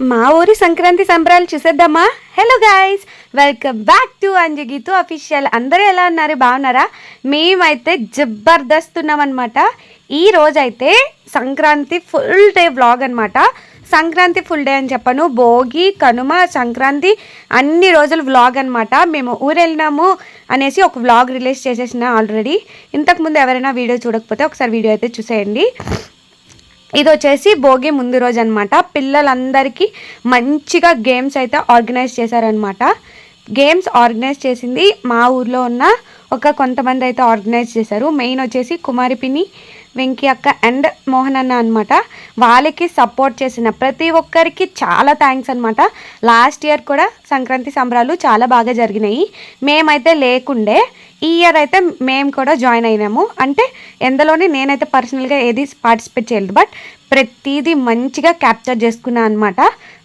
మా ఊరి సంక్రాంతి సంబరాలు చూసేద్దామా? Hello guys welcome back to Anjageetu official అందరూ ఎలా ఉన్నారు? బాగున్నారా? మేమైతే జబర్దస్త్ ఉన్నామన్నమాట ఈ రోజైతే సంక్రాంతి ఫుల్ డే వ్లాగ్ అనమాట సంక్రాంతి ఫుల్ డే అని చెప్పను. భోగి కనుమ సంక్రాంతి అన్ని రోజులు వ్లాగ్ అనమాట మేము ఊరు వెళ్ళినాము అనేసి ఒక వ్లాగ్ రిలీజ్ చేసేసిన ఆల్రెడీ ఇంతకుముందు ఎవరైనా వీడియో చూడకపోతే ఒకసారి వీడియో అయితే చూసేయండి. ఇది వచ్చేసి భోగి ముందు రోజు అనమాట పిల్లలందరికీ మంచిగా గేమ్స్ అయితే ఆర్గనైజ్ చేశారనమాట గేమ్స్ ఆర్గనైజ్ చేసింది మా ఊర్లో ఉన్న ఒక కొంతమంది అయితే ఆర్గనైజ్ చేశారు. మెయిన్ వచ్చేసి కుమారిపిని వెంకీ అక్క అండ్ మోహన్ అన్న అనమాట వాళ్ళకి సపోర్ట్ చేసిన ప్రతి ఒక్కరికి చాలా థ్యాంక్స్ అనమాట లాస్ట్ ఇయర్ కూడా సంక్రాంతి సంబరాలు చాలా బాగా జరిగినాయి. మేమైతే లేకుండే ఈ ఇయర్ అయితే మేము కూడా జాయిన్ అయినాము. అంటే ఎందులోనే నేనైతే పర్సనల్గా ఏది పార్టిసిపేట్ చేయలేదు. బట్ ప్రతిదీ మంచిగా క్యాప్చర్ చేసుకున్నాను అనమాట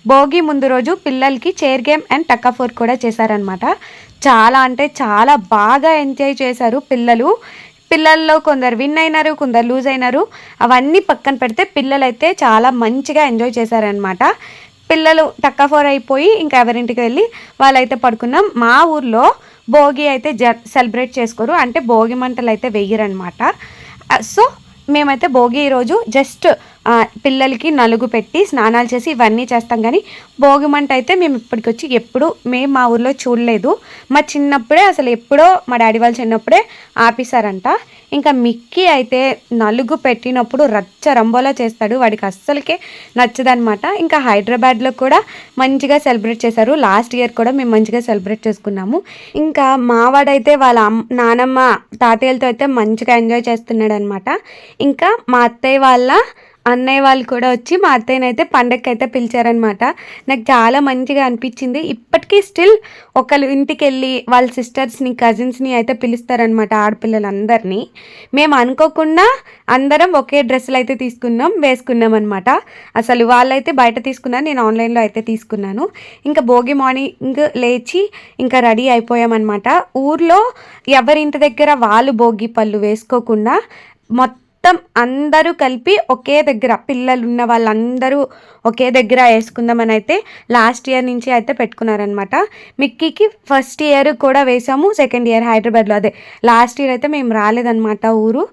భోగి ముందు రోజు పిల్లలకి చైర్ గేమ్ అండ్ టక్కా ఫోర్ కూడా చేశారనమాట చాలా అంటే చాలా బాగా ఎంజాయ్ చేశారు పిల్లలు. పిల్లల్లో కొందరు విన్ అయినారు కొందరు లూజ్ అయినారు. అవన్నీ పక్కన పెడితే పిల్లలు అయితే చాలా మంచిగా ఎంజాయ్ చేశారనమాట పిల్లలు టక్క ఫోర్ అయిపోయి ఇంకా ఎవరింటికి వెళ్ళి వాళ్ళైతే పడుకున్నాం. మా ఊర్లో భోగి అయితే జ సెలబ్రేట్ చేసుకోరు. అంటే భోగి మంటలు అయితే వెయ్యరనమాట సో మేమైతే భోగి ఈరోజు జస్ట్ పిల్లలకి నలుగు పెట్టి స్నానాలు చేసి ఇవన్నీ చేస్తాం కానీ భోగిమంట అయితే మేము ఇప్పటికి వచ్చి ఎప్పుడు మేము మా ఊర్లో చూడలేదు. మా చిన్నప్పుడే అసలు ఎప్పుడో మా డాడీ వాళ్ళు చిన్నప్పుడే ఆపేశారంట. ఇంకా మిక్కీ అయితే నలుగు పెట్టినప్పుడు రచ్చ రంబోలా చేస్తాడు. వాడికి అస్సలకే నచ్చదనమాట ఇంకా హైదరాబాద్లో కూడా మంచిగా సెలబ్రేట్ చేశారు. లాస్ట్ ఇయర్ కూడా మేము మంచిగా సెలబ్రేట్ చేసుకున్నాము. ఇంకా మావాడైతే వాళ్ళ నానమ్మ తాతయ్యలతో అయితే మంచిగా ఎంజాయ్ చేస్తున్నాడు అనమాట ఇంకా మా అత్తయ్య వాళ్ళ అన్నయ్య వాళ్ళు కూడా వచ్చి మా అత్తయ్యనైతే పండగకి అయితే పిలిచారనమాట నాకు చాలా మంచిగా అనిపించింది. ఇప్పటికీ స్టిల్ ఒకళ్ళు ఇంటికి వెళ్ళి వాళ్ళ సిస్టర్స్ని కజిన్స్ని అయితే పిలుస్తారనమాట ఆడపిల్లలందరినీ. మేము అనుకోకుండా అందరం ఒకే డ్రెస్సులు అయితే తీసుకున్నాం వేసుకున్నాం అనమాట అసలు వాళ్ళైతే బయట తీసుకున్నారు నేను ఆన్లైన్లో అయితే తీసుకున్నాను. ఇంకా భోగి మార్నింగ్ లేచి ఇంకా రెడీ అయిపోయామన్నమాట. ఊర్లో ఎవరింటి దగ్గర వాళ్ళు భోగి పళ్ళు వేసుకోకుండా మొత్తం మొత్తం అందరూ కలిపి ఒకే దగ్గర పిల్లలు ఉన్న వాళ్ళందరూ ఒకే దగ్గర వేసుకుందామని అయితే లాస్ట్ ఇయర్ నుంచి అయితే పెట్టుకున్నారనమాట. మిక్కీకి ఫస్ట్ ఇయర్ కూడా వేసాము సెకండ్ ఇయర్ హైదరాబాద్లో అదే. లాస్ట్ ఇయర్ అయితే మేము రాలేదనమాట ఊరు.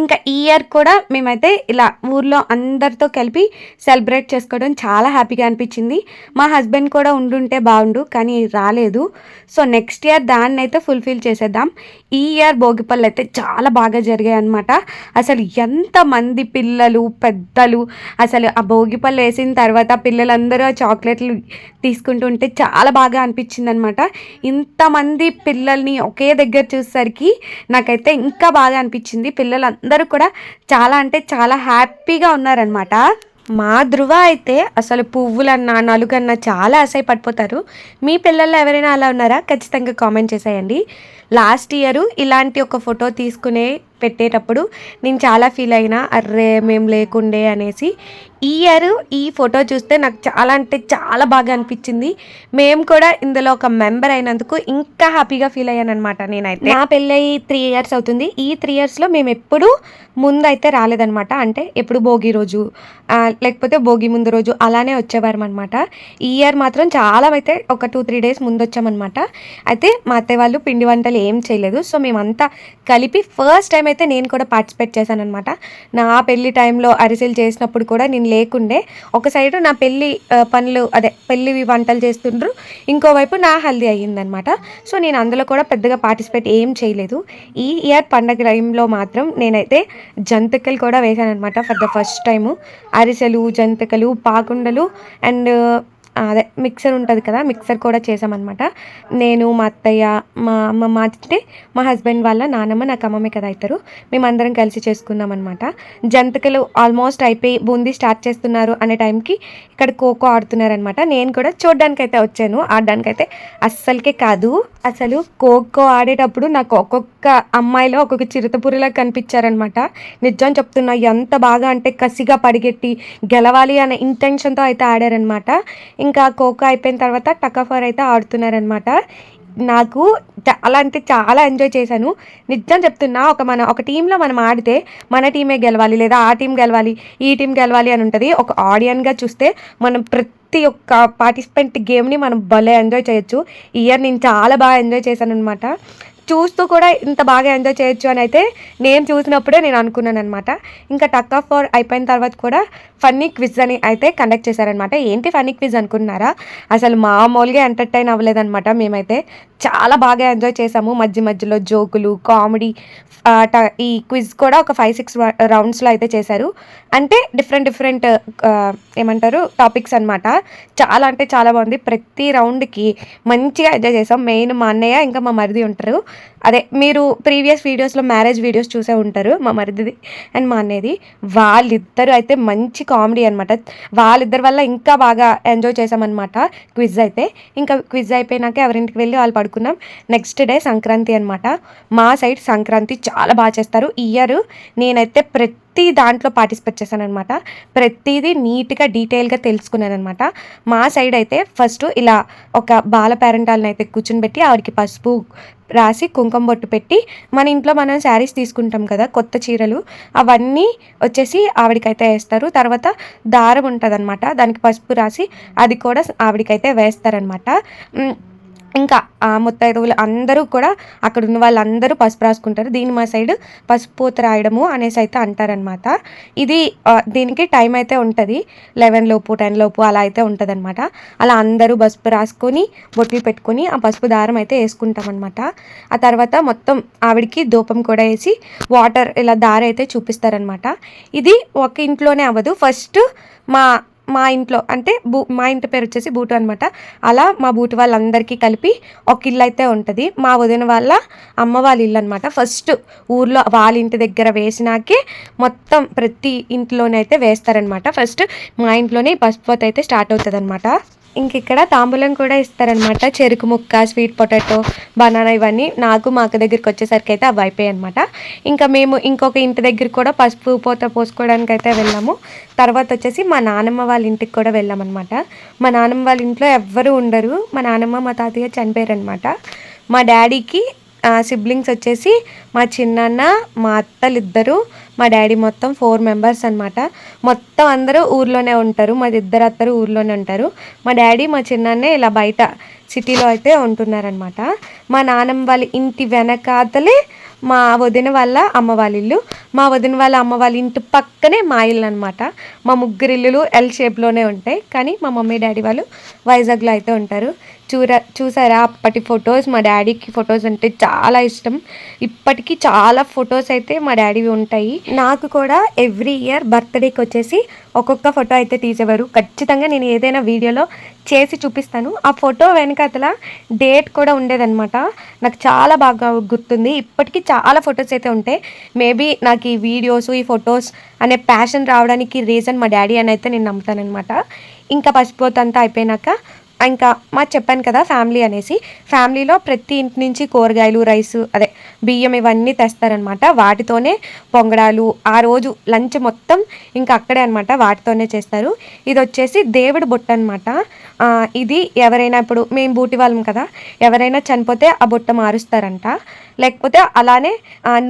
ఇంకా ఈ ఇయర్ కూడా మేమైతే ఇలా ఊర్లో అందరితో కలిపి సెలబ్రేట్ చేసుకోవడం చాలా హ్యాపీగా అనిపించింది. మా హస్బెండ్ కూడా ఉండుంటే బాగుండు కానీ రాలేదు. సో నెక్స్ట్ ఇయర్ దాన్ని అయితే ఫుల్ఫిల్ చేసేద్దాం. ఈ ఇయర్ భోగిపళ్ళు అయితే చాలా బాగా జరిగాయి అనమాట అసలు ఎంతమంది పిల్లలు పెద్దలు అసలు ఆ భోగిపళ్ళు వేసిన తర్వాత పిల్లలందరూ ఆ చాక్లెట్లు తీసుకుంటుంటే చాలా బాగా అనిపించింది అనమాట ఇంతమంది పిల్లల్ని ఒకే దగ్గర చూసేసరికి నాకైతే ఇంకా బాగా అనిపించింది. పిల్లలందరూ కూడా చాలా అంటే చాలా హ్యాపీగా ఉన్నారనమాట. మా ధృవ అయితే అసలు పువ్వులన్నా నలుగన్నా చాలా అసహ్య పడిపోతారు మీ పిల్లల్లో ఎవరైనా అలా ఉన్నారా? ఖచ్చితంగా కామెంట్ చేసేయండి. లాస్ట్ ఇయర్ ఇలాంటి ఒక ఫోటో తీసుకునే పెట్టేటప్పుడు నేను చాలా ఫీల్ అయినా అర్రే మేము లేకుండే అనేసి. ఈ ఇయర్ ఈ ఫోటో చూస్తే నాకు చాలా అంటే చాలా బాగా అనిపించింది. మేము కూడా ఇందులో ఒక మెంబర్ అయినందుకు ఇంకా హ్యాపీగా ఫీల్ అయ్యాను అనమాట నేనైతే. నా పెళ్ళయి త్రీ ఇయర్స్ అవుతుంది. ఈ త్రీ ఇయర్స్లో మేము ఎప్పుడు ముందు అయితే రాలేదనమాట అంటే ఎప్పుడు భోగి రోజు లేకపోతే భోగి ముందు రోజు అలానే వచ్చేవారు అనమాట ఈ ఇయర్ మాత్రం చాలా అయితే ఒక టూ త్రీ డేస్ ముందు వచ్చామన్నమాట అయితే మా అత్తయ్య వాళ్ళు పిండి వంటలు ఏం చేయలేదు. సో మేమంతా కలిపి ఫస్ట్ టైం అయితే నేను కూడా పార్టిసిపేట్ చేశాను అనమాట నా పెళ్ళి టైంలో అరిసెలు చేసినప్పుడు కూడా నేను లేకుండే ఒక సైడు నా పెళ్ళి పనులు అదే పెళ్ళి వంటలు చేస్తుండ్రు ఇంకోవైపు నా హల్దీ అయ్యిందనమాట సో నేను అందులో కూడా పెద్దగా పార్టిసిపేట్ ఏం చేయలేదు. ఈ ఇయర్ పండగ టైంలో మాత్రం నేనైతే జంతికలు కూడా వేశాను అనమాట ఫర్ ద ఫస్ట్ టైము అరిసెలు జంతికలు పాకుండలు అండ్ అదే మిక్సర్ ఉంటుంది కదా మిక్సర్ కూడా చేసామన్నమాట నేను మా అత్తయ్య మా అమ్మమ్మ అంటే మా హస్బెండ్ వాళ్ళ నానమ్మ నాకు అమ్మమ్మే కదా అవుతారు మేమందరం కలిసి చేసుకున్నాం అనమాట జంతికలు ఆల్మోస్ట్ అయిపోయి బూందీ స్టార్ట్ చేస్తున్నారు అనే టైంకి ఇక్కడ ఖోఖో ఆడుతున్నారనమాట నేను కూడా చూడడానికైతే వచ్చాను. ఆడడానికైతే అస్సలకే కాదు. అసలు ఖోఖో ఆడేటప్పుడు నాకు ఒక్కొక్క అమ్మాయిలో ఒక్కొక్క చిరుతపురిలా కనిపించారనమాట నిజం చెప్తున్నా ఎంత బాగా అంటే కసిగా పరిగెట్టి గెలవాలి అనే ఇంటెన్షన్తో అయితే ఆడారనమాట ఇంకా ఖోఖో అయిపోయిన తర్వాత టకాఫర్ అయితే ఆడుతున్నారనమాట నాకు చాలా అంటే చాలా ఎంజాయ్ చేశాను. నిజం చెప్తున్నా ఒక మన ఒక టీంలో మనం ఆడితే మన టీమే గెలవాలి లేదా ఆ టీం గెలవాలి ఈ టీం గెలవాలి అని ఉంటుంది. ఒక ఆడియన్గా చూస్తే మనం ప్రతి ఒక్క పార్టిసిపెంట్ గేమ్ని మనం భలే ఎంజాయ్ చేయొచ్చు. ఇయర్ నేను చాలా బాగా ఎంజాయ్ చేశాను అనమాట చూస్తూ కూడా ఇంత బాగా ఎంజాయ్ చేయొచ్చు అని అయితే నేను చూసినప్పుడే నేను అనుకున్నాను అనమాట ఇంకా టక్ ఆఫ్ ఫోర్ అయిపోయిన తర్వాత కూడా ఫన్నీ క్విజ్ అని అయితే కండక్ట్ చేశారనమాట ఏంటి ఫన్నీ క్విజ్ అనుకున్నారా? అసలు మామూలుగా ఎంటర్టైన్ అవ్వలేదన్నమాట. మేమైతే చాలా బాగా ఎంజాయ్ చేసాము. మధ్య మధ్యలో జోకులు కామెడీ ఈ క్విజ్ కూడా ఒక ఫైవ్ సిక్స్ రౌండ్స్లో అయితే చేశారు. అంటే డిఫరెంట్ డిఫరెంట్ ఏమంటారు టాపిక్స్ అనమాట చాలా అంటే చాలా బాగుంది. ప్రతి రౌండ్కి మంచిగా ఎంజాయ్ చేసాం. మెయిన్ మా అన్నయ్య ఇంకా మా మరిది ఉంటారు. అదే మీరు ప్రీవియస్ వీడియోస్లో మ్యారేజ్ వీడియోస్ చూసే ఉంటారు. మా మరిదిది అండ్ మా అన్నయ్యది. వాళ్ళిద్దరూ అయితే మంచి కామెడీ అనమాట వాళ్ళిద్దరి వల్ల ఇంకా బాగా ఎంజాయ్ చేసామన్నమాట క్విజ్ అయితే. ఇంకా క్విజ్ అయిపోయినాక ఎవరింటికి వెళ్ళి వాళ్ళు పడుకున్నాం. నెక్స్ట్ డే సంక్రాంతి అనమాట మా సైడ్ సంక్రాంతి చాలా బాగా చేస్తారు. ఇయర్ నేనైతే ప్రతి ప్రతి దాంట్లో పార్టిసిపేట్ చేశాను అనమాట ప్రతిదీ నీట్గా డీటెయిల్గా తెలుసుకున్నాను అనమాట మా సైడ్ అయితే ఫస్ట్ ఇలా ఒక బాల పేరెంటాలను అయితే కూర్చునిపెట్టి ఆవిడకి పసుపు రాసి కుంకుమ బొట్టు పెట్టి మన ఇంట్లో మనం శారీస్ తీసుకుంటాం కదా కొత్త చీరలు అవన్నీ వచ్చేసి ఆవిడకైతే వేస్తారు. తర్వాత దారం ఉంటుంది అనమాట దానికి పసుపు రాసి అది కూడా ఆవిడకైతే వేస్తారనమాట ఇంకా ఆ ముత్తైదువులు అందరూ కూడా అక్కడ ఉన్న వాళ్ళందరూ పసుపు రాసుకుంటారు. దీన్ని మా సైడ్ పసుపు పూత రాయడము అనేసి అయితే అంటారనమాట ఇది దీనికి టైం అయితే ఉంటుంది. లెవెన్ లోపు టెన్ లోపు అలా అయితే ఉంటుంది అనమాట అలా అందరూ పసుపు రాసుకొని బొట్లు పెట్టుకొని ఆ పసుపు దారం అయితే వేసుకుంటాం అనమాట ఆ తర్వాత మొత్తం ఆవిడికి ధూపం కూడా వేసి వాటర్ ఇలా దారి అయితే చూపిస్తారనమాట ఇది ఒక ఇంట్లోనే అవ్వదు. ఫస్ట్ మా మా ఇంట్లో అంటే బూ మా ఇంటి పేరు వచ్చేసి బూటు అనమాట అలా మా బూటు వాళ్ళందరికీ కలిపి ఒక ఇల్లు అయితే ఉంటుంది. మా వదిన వాళ్ళ అమ్మ వాళ్ళ ఇల్లు అనమాట ఫస్ట్ ఊర్లో వాళ్ళ ఇంటి దగ్గర వేసినాకే మొత్తం ప్రతి ఇంట్లోనైతే వేస్తారనమాట ఫస్ట్ మా ఇంట్లోనే పసుపు అయితే స్టార్ట్ అవుతుంది అనమాట ఇంక ఇక్కడ తాంబూలం కూడా ఇస్తారనమాట. చెరుకు ముక్క స్వీట్ పొటాటో బనానా ఇవన్నీ నాకు మా అక్క దగ్గరికి వచ్చేసరికి అయితే అవి అయిపోయాయి అనమాట ఇంకా మేము ఇంకొక ఇంటి దగ్గర కూడా పసుపు పూత పోసుకోవడానికి అయితే వెళ్ళాము. తర్వాత వచ్చేసి మా నానమ్మ వాళ్ళ ఇంటికి కూడా వెళ్ళామన్నమాట మా నానమ్మ వాళ్ళ ఇంట్లో ఎవ్వరూ ఉండరు. మా నానమ్మ మా తాతయ్య చనిపోయారు అనమాట మా డాడీకి సిబ్లింగ్స్ వచ్చేసి మా చిన్నాన్న మా అత్తలిద్దరు మా డాడీ మొత్తం ఫోర్ మెంబర్స్ అనమాట మొత్తం అందరూ ఊర్లోనే ఉంటారు. మా ఇద్దరు అత్తరు ఊర్లోనే ఉంటారు. మా డాడీ మా చిన్నాన్నే ఇలా బయట సిటీలో అయితే ఉంటున్నారనమాట మా నాన్నమ్మ వాళ్ళ ఇంటి వెనకాతలే మా వదిన వాళ్ళ అమ్మ వాళ్ళ ఇల్లు. మా వదిన వాళ్ళ అమ్మ వాళ్ళ ఇంటి పక్కనే మా ఇల్లు అనమాట మా ముగ్గురు ఇల్లులు ఎల్ షేప్లోనే ఉంటాయి. కానీ మా మమ్మీ డాడీ వాళ్ళు వైజాగ్లో అయితే ఉంటారు. చూరా చూసారా? అప్పటి ఫొటోస్ మా డాడీకి ఫొటోస్ అంటే చాలా ఇష్టం. ఇప్పటికీ చాలా ఫొటోస్ అయితే మా డాడీవి ఉంటాయి. నాకు కూడా ఎవ్రీ ఇయర్ బర్త్డేకి వచ్చేసి ఒక్కొక్క ఫోటో అయితే తీసేవారు. ఖచ్చితంగా నేను ఏదైనా వీడియోలో చేసి చూపిస్తాను. ఆ ఫోటో వెనకతల డేట్ కూడా ఉండేదన్నమాట. నాకు చాలా బాగా గుర్తుంది. ఇప్పటికీ చాలా ఫొటోస్ అయితే ఉంటాయి. మేబీ నాకు ఈ వీడియోస్ ఈ ఫొటోస్ అనే ప్యాషన్ రావడానికి రీజన్ మా డాడీ అని అయితే నేను నమ్ముతానమాట ఇంకా పసిపోతంతా అయిపోయినాక ఇంకా మా చెప్పాను కదా ఫ్యామిలీ అనేసి ఫ్యామిలీలో ప్రతి ఇంటి నుంచి కూరగాయలు రైస్ అదే బియ్యం ఇవన్నీ తెస్తారనమాట. వాటితోనే పొంగడాలు ఆ రోజు లంచ్ మొత్తం ఇంకా అక్కడే అనమాట వాటితోనే చేస్తారు. ఇది వచ్చేసి దేవుడి బుట్ట అనమాట. ఇది ఎవరైనా ఇప్పుడు మేము బూటి వాళ్ళం కదా ఎవరైనా చనిపోతే ఆ బుట్ట మారుస్తారంట. లేకపోతే అలానే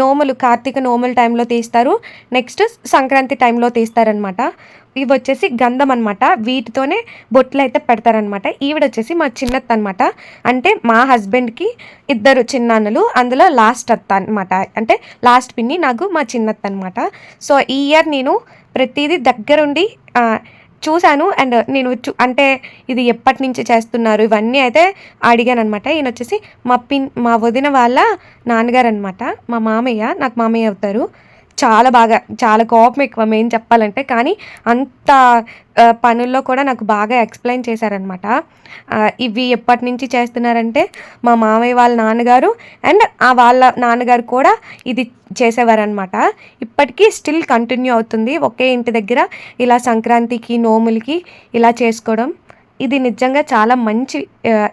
నోములు కార్తీక నోముల టైంలో తీస్తారు నెక్స్ట్ సంక్రాంతి టైంలో తీస్తారనమాట. ఇవి వచ్చేసి గంధం అనమాట వీటితోనే బొట్లు అయితే పెడతారనమాట ఈవిడ వచ్చేసి మా చిన్నత్త అనమాట అంటే మా హస్బెండ్కి ఇద్దరు చిన్నాన్నలు అందులో లాస్ట్ అత్త అనమాట అంటే లాస్ట్ పిన్ని నాకు మా చిన్నత్త అనమాట సో ఈ ఇయర్ నేను ప్రతిదీ దగ్గరుండి చూశాను. అండ్ నేను అంటే ఇది ఎప్పటి నుంచి చేస్తున్నారు? ఇవన్నీ అయితే అడిగాను అనమాట ఈయన వచ్చేసి మా పిన్ మా వదిన వాళ్ళ నాన్నగారు అనమాట మా మామయ్య నాకు మామయ్య అవుతారు. చాలా బాగా చాలా కోపం ఎక్కువ మెయిన్ చెప్పాలంటే. కానీ అంత పనుల్లో కూడా నాకు బాగా ఎక్స్ప్లెయిన్ చేశారనమాట ఇవి ఎప్పటి నుంచి చేస్తున్నారంటే మా మామయ్య వాళ్ళ నాన్నగారు అండ్ ఆ వాళ్ళ నాన్నగారు కూడా ఇది చేసేవారనమాట ఇప్పటికీ స్టిల్ కంటిన్యూ అవుతుంది ఒకే ఇంటి దగ్గర ఇలా సంక్రాంతికి నోములకి ఇలా చేసుకోవడం. ఇది నిజంగా చాలా మంచి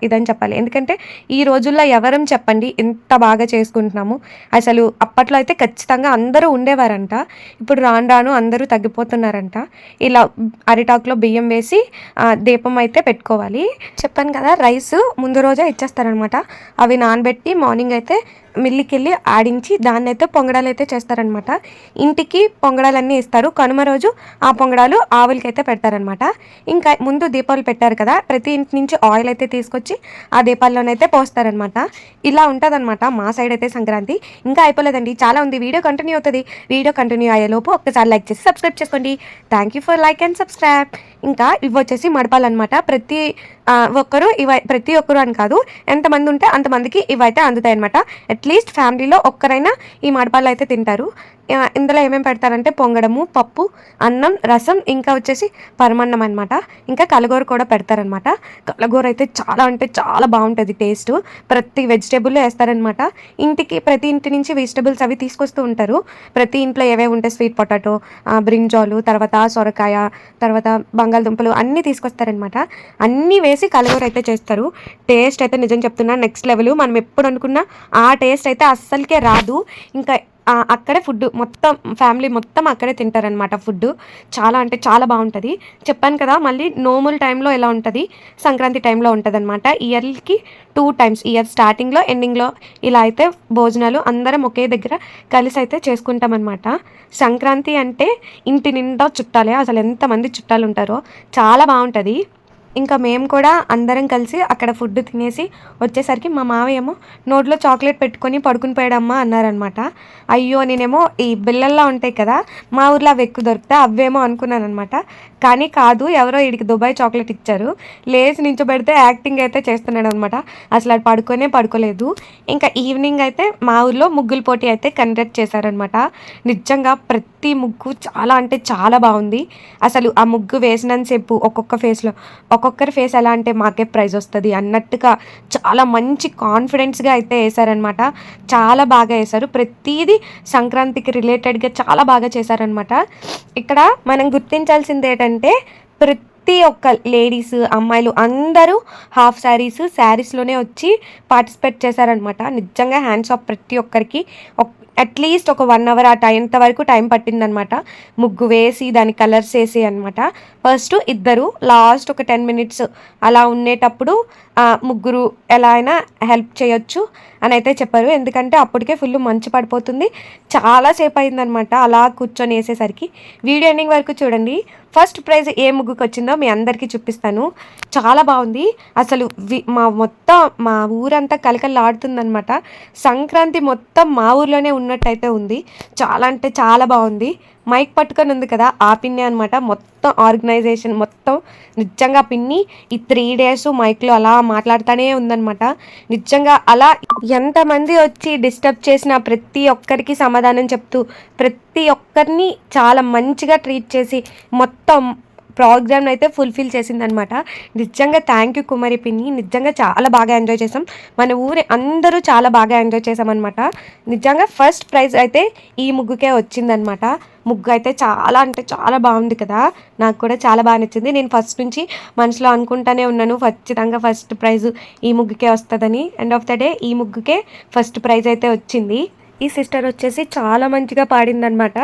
ఇదని చెప్పాలి. ఎందుకంటే ఈ రోజుల్లో ఎవరం చెప్పండి ఎంత బాగా చేసుకుంటున్నాము. అసలు అప్పట్లో అయితే ఖచ్చితంగా అందరూ ఉండేవారంట. ఇప్పుడు రాను రాను అందరూ తగ్గిపోతున్నారంట. ఇలా అరిటాకులో బియ్యం వేసి దీపం అయితే పెట్టుకోవాలి. చెప్పాను కదా రైస్ ముందు రోజే ఇచ్చేస్తారనమాట. అవి నానబెట్టి మార్నింగ్ అయితే మిల్లికెళ్ళి ఆడించి దాన్ని అయితే పొంగడాలు అయితే చేస్తారనమాట. ఇంటికి పొంగడాలన్నీ ఇస్తారు. కనుమ రోజు ఆ పొంగడాలు ఆవులకి అయితే పెడతారనమాట. ఇంకా ముందు దీపాలు పెట్టారు కదా ప్రతి ఇంటి నుంచి ఆయిల్ అయితే తీసుకొచ్చి ఆ దీపాల్లోనైతే పోస్తారనమాట. ఇలా ఉంటుందన్నమాట మా సైడ్ అయితే సంక్రాంతి. ఇంకా అయిపోలేదండి. చాలా ఉంది. వీడియో కంటిన్యూ అవుతుంది. వీడియో కంటిన్యూ అయ్యేలోపు ఒక్కసారి లైక్ చేసి సబ్స్క్రైబ్ చేసుకోండి. Thank you for like and subscribe. ఇంకా ఇవి వచ్చేసి మడపాలన్నమాట. ప్రతి ఒక్కరు ఇవ ప్రతి ఒక్కరు అని కాదు ఎంతమంది ఉంటే అంతమందికి ఇవైతే అందుతాయి అనమాట అట్లీస్ట్ ఫ్యామిలీలో ఒక్కరైనా ఈ మడపాలు అయితే తింటారు. ఇందులో ఏమేమి పెడతారంటే పొంగడము పప్పు అన్నం రసం ఇంకా వచ్చేసి పరమన్నం అనమాట ఇంకా కలగూర కూడా పెడతారనమాట కలగూర అయితే చాలా అంటే చాలా బాగుంటుంది టేస్ట్. ప్రతి వెజిటేబుల్ వేస్తారనమాట ఇంటికి ప్రతి ఇంటి నుంచి వెజిటేబుల్స్ అవి తీసుకొస్తూ ఉంటారు. ప్రతి ఇంట్లో ఏవేవి ఉంటాయి స్వీట్ పొటాటో బ్రింజాలు తర్వాత సొరకాయ తర్వాత బంగాళదుంపలు అన్నీ తీసుకొస్తారనమాట అన్నీ వేసి కలగూర అయితే చేస్తారు. టేస్ట్ అయితే నిజం చెప్తున్నా నెక్స్ట్ లెవెల్ మనం ఎప్పుడు అనుకున్నా ఆ టేస్ట్ అయితే అస్సలకే రాదు. ఇంకా అక్కడే ఫుడ్ మొత్తం ఫ్యామిలీ మొత్తం అక్కడే తింటారనమాట ఫుడ్ చాలా అంటే చాలా బాగుంటుంది. చెప్పాను కదా మళ్ళీ నోముల టైంలో ఎలా ఉంటుంది? సంక్రాంతి టైంలో ఉంటుంది అనమాట ఇయర్కి టూ టైమ్స్ ఇయర్ స్టార్టింగ్లో ఎండింగ్లో ఇలా అయితే భోజనాలు అందరం ఒకే దగ్గర కలిసి అయితే చేసుకుంటాం అనమాట సంక్రాంతి అంటే ఇంటి నిండా చుట్టాలే అసలు ఎంతమంది చుట్టాలు ఉంటారో. చాలా బాగుంటుంది. ఇంకా మేము కూడా అందరం కలిసి అక్కడ ఫుడ్ తినేసి వచ్చేసరికి మా మావయ్యేమో నోట్లో చాక్లెట్ పెట్టుకొని పడుకుని పోయాడమ్మా అన్నారనమాట అయ్యో నేనేమో ఈ బిళ్ళల్లో ఉంటాయి కదా మా ఊర్లో అవి ఎక్కువ దొరుకుతాయి అవేమో అనుకున్నాను అనమాట కానీ కాదు ఎవరో వీడికి దుబాయ్ చాక్లెట్ ఇచ్చారు. లేచి నించోబెడితే యాక్టింగ్ అయితే చేస్తున్నాడు అనమాట అసలు అది పడుకోనే పడుకోలేదు. ఇంకా ఈవినింగ్ అయితే మా ఊర్లో ముగ్గుల పోటీ అయితే కండక్ట్ చేశారనమాట. నిజంగా ప్రతి ముగ్గు చాలా అంటే చాలా బాగుంది. అసలు ఆ ముగ్గు వేసినంతసేపు ఒక్కొక్క ఫేస్లో ఒక్కొక్కరి ఫేస్ ఎలా అంటే మాకే ప్రైజ్ వస్తుంది అన్నట్టుగా చాలా మంచి కాన్ఫిడెన్స్గా అయితే వేశారనమాట. చాలా బాగా వేశారు. ప్రతిదీ సంక్రాంతికి రిలేటెడ్గా చాలా బాగా చేశారనమాట. ఇక్కడ మనం గుర్తించాల్సింది ఏంటంటే ప్రతి ఒక్క లేడీస్ అమ్మాయిలు అందరూ హాఫ్ శారీస్ శారీస్లోనే వచ్చి పార్టిసిపేట్ చేశారనమాట నిజంగా హ్యాండ్స్ ఆఫ్ ప్రతి ఒక్కరికి. అట్లీస్ట్ ఒక వన్ అవర్ ఆ టైం వరకు టైం పట్టిందనమాట ముగ్గు వేసి దాని కలర్స్ వేసి అనమాట ఫస్ట్ ఇద్దరు లాస్ట్ ఒక టెన్ మినిట్స్ అలా ఉండేటప్పుడు ముగ్గురు ఎలా అయినా హెల్ప్ చేయొచ్చు అని అయితే చెప్పారు. ఎందుకంటే అప్పటికే ఫుల్ మంచు పడిపోతుంది. చాలాసేపు అయిందనమాట అలా కూర్చొని వేసేసరికి. వీడియో ఎండింగ్ వరకు చూడండి. ఫస్ట్ ప్రైజ్ ఏ ముగ్గుకి వచ్చిందో మీ అందరికీ చూపిస్తాను. చాలా బాగుంది. అసలు వి- మా మొత్తం మా ఊరంతా కలకలాడుతుందనమాట సంక్రాంతి మొత్తం మా ఊర్లోనే ఉన్నట్టయితే ఉంది. చాలా అంటే చాలా బాగుంది. మైక్ పట్టుకొని ఉంది కదా ఆ అనమాట మొత్తం మొత్తం ఆర్గనైజేషన్ మొత్తం నిజంగా పిన్ని ఈ త్రీ డేస్ మైక్లో అలా మాట్లాడుతూనే ఉందన్నమాట. నిజంగా అలా ఎంతమంది వచ్చి డిస్టర్బ్ చేసిన ప్రతి ఒక్కరికి సమాధానం చెప్తూ ప్రతి ఒక్కరిని చాలా మంచిగా ట్రీట్ చేసి మొత్తం ప్రోగ్రామ్ అయితే ఫుల్ఫిల్ చేసిందనమాట. నిజంగా థ్యాంక్ యూ కుమారి పిన్ని. నిజంగా చాలా బాగా ఎంజాయ్ చేసాం. మన ఊరి అందరూ చాలా బాగా ఎంజాయ్ చేసామన్నమాట నిజంగా ఫస్ట్ ప్రైజ్ అయితే ఈ ముగ్గుకే వచ్చిందనమాట. ముగ్గు అయితే చాలా అంటే చాలా బాగుంది కదా. నాకు కూడా చాలా బాగా నచ్చింది. నేను ఫస్ట్ నుంచి మనసులో అనుకుంటానే ఉన్నాను. ఖచ్చితంగా ఫస్ట్ ప్రైజ్ ఈ ముగ్గుకే వస్తుందని. ఎండ్ ఆఫ్ ద డే ఈ ముగ్గుకే ఫస్ట్ ప్రైజ్ అయితే వచ్చింది. ఈ సిస్టర్ వచ్చేసి చాలా మంచిగా పాడిందనమాట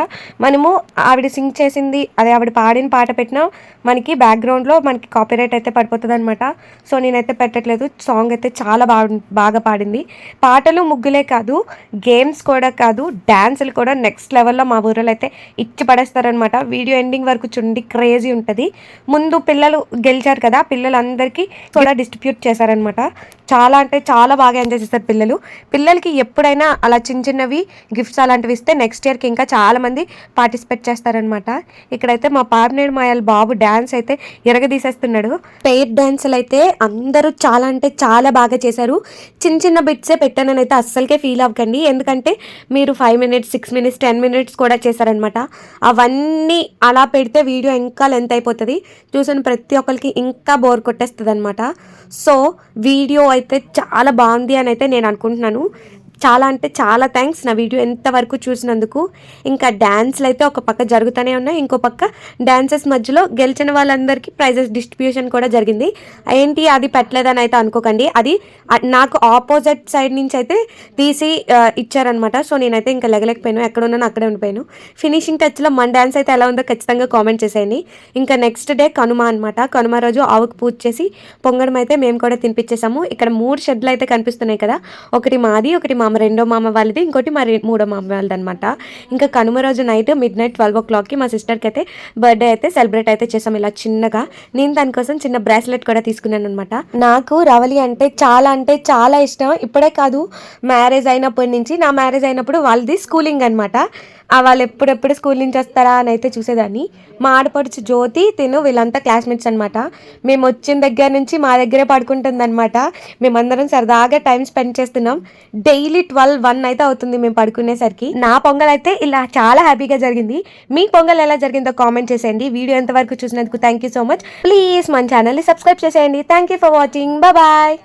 మనము ఆవిడ సింగ్ చేసింది అదే ఆవిడ పాడిన పాట పెట్టినా మనకి బ్యాక్గ్రౌండ్లో మనకి కాపీరైట్ అయితే పడిపోతుంది అనమాట సో నేనైతే పెట్టట్లేదు. సాంగ్ అయితే చాలా బాగా బాగా పాడింది. పాటలు ముగ్గులే కాదు గేమ్స్ కూడా కాదు డ్యాన్సులు కూడా నెక్స్ట్ లెవెల్లో మా ఊరిలో అయితే ఇచ్చి పడేస్తారనమాట వీడియో ఎండింగ్ వరకు చూడండి క్రేజీ ఉంటుంది. ముందు పిల్లలు గెలిచారు కదా పిల్లలందరికీ కూడా డిస్ట్రిబ్యూట్ చేశారనమాట చాలా అంటే చాలా బాగా ఎంజాయ్ చేస్తారు పిల్లలు. పిల్లలకి ఎప్పుడైనా అలా చిన్న చిన్నవి గిఫ్ట్స్ అలాంటివి ఇస్తే నెక్స్ట్ ఇయర్కి ఇంకా చాలా మంది పార్టిసిపేట్ చేస్తారనమాట ఇక్కడైతే మా పార్నేడు మాయాల బాబు డ్యాన్స్ అయితే ఎరగదీసేస్తున్నాడు. పెయిర్ డ్యాన్సులు అయితే అందరూ చాలా అంటే చాలా బాగా చేశారు. చిన్న చిన్న బిట్సే పెట్టానని అయితే అస్సలకే ఫీల్ అవ్వకండి. ఎందుకంటే మీరు five minutes six minutes ten minutes కూడా చేశారనమాట అవన్నీ అలా పెడితే వీడియో ఇంకా లెంత్ అయిపోతుంది. చూసిన ప్రతి ఒక్కరికి ఇంకా బోర్ కొట్టేస్తుంది అనమాట సో వీడియో అయితే చాలా బాగుంది అని అయితే నేను అనుకుంటున్నాను. చాలా అంటే చాలా థ్యాంక్స్ నా వీడియో ఎంతవరకు చూసినందుకు. ఇంకా డ్యాన్స్లు అయితే ఒక పక్క జరుగుతూనే ఉన్నాయి. ఇంకో పక్క డ్యాన్సెస్ మధ్యలో గెలిచిన వాళ్ళందరికీ ప్రైజెస్ డిస్ట్రిబ్యూషన్ కూడా జరిగింది. ఏంటి అది పెట్టలేదని అయితే అనుకోకండి. అది నాకు ఆపోజిట్ సైడ్ నుంచి అయితే తీసి ఇచ్చారనమాట సో నేనైతే ఇంకా లెగలేకపోయాను. ఎక్కడ ఉన్నాను అక్కడే ఉండిపోయాను. ఫినిషింగ్ టచ్లో మన డ్యాన్స్ అయితే ఎలా ఉందో ఖచ్చితంగా కామెంట్ చేసేయండి. ఇంకా నెక్స్ట్ డే కనుమ అనమాట కనుమ రోజు ఆవుకు పూజ చేసి పొంగడం అయితే మేము కూడా తినిపించేసాము. ఇక్కడ మూడు షెడ్లు అయితే కనిపిస్తున్నాయి కదా. ఒకటి మాది ఒకటి మా మామ రెండో మామ వాళ్ళది ఇంకోటి మరి మూడో మామ వాళ్ళది అనమాట ఇంకా కనుమ రోజు నైట్ మిడ్ నైట్ ట్వెల్వ్ ఓ క్లాక్కి మా సిస్టర్కి అయితే బర్త్డే అయితే సెలబ్రేట్ అయితే చేసాం ఇలా చిన్నగా. నేను దానికోసం చిన్న బ్రాస్లెట్ కూడా తీసుకున్నాను అనమాట నాకు రవలి అంటే చాలా అంటే చాలా ఇష్టం. ఇప్పుడే కాదు మ్యారేజ్ అయినప్పటి నుంచి నా మ్యారేజ్ అయినప్పుడు వాళ్ళది స్కూలింగ్ అనమాట వాళ్ళు ఎప్పుడెప్పుడు స్కూల్ నుంచి వస్తారా అని అయితే చూసేదాన్ని. మా ఆడపడుచు జ్యోతి తిను వీళ్ళంతా క్లాస్మేట్స్ అనమాట మేము వచ్చిన దగ్గర నుంచి మా దగ్గరే పడుకుంటుంది అనమాట మేమందరం సరదాగా టైం స్పెండ్ చేస్తున్నాం. డైలీ ట్వెల్వ్ వన్ అయితే అవుతుంది మేము పడుకునేసరికి. నా పొంగల్ అయితే ఇలా చాలా హ్యాపీగా జరిగింది. మీ పొంగల్ ఎలా జరిగిందో కామెంట్ చేసేయండి. వీడియో ఎంతవరకు చూసినందుకు thank you so much. Please మన ఛానల్ని సబ్స్క్రైబ్ చేసేయండి. Thank you for watching. Bye.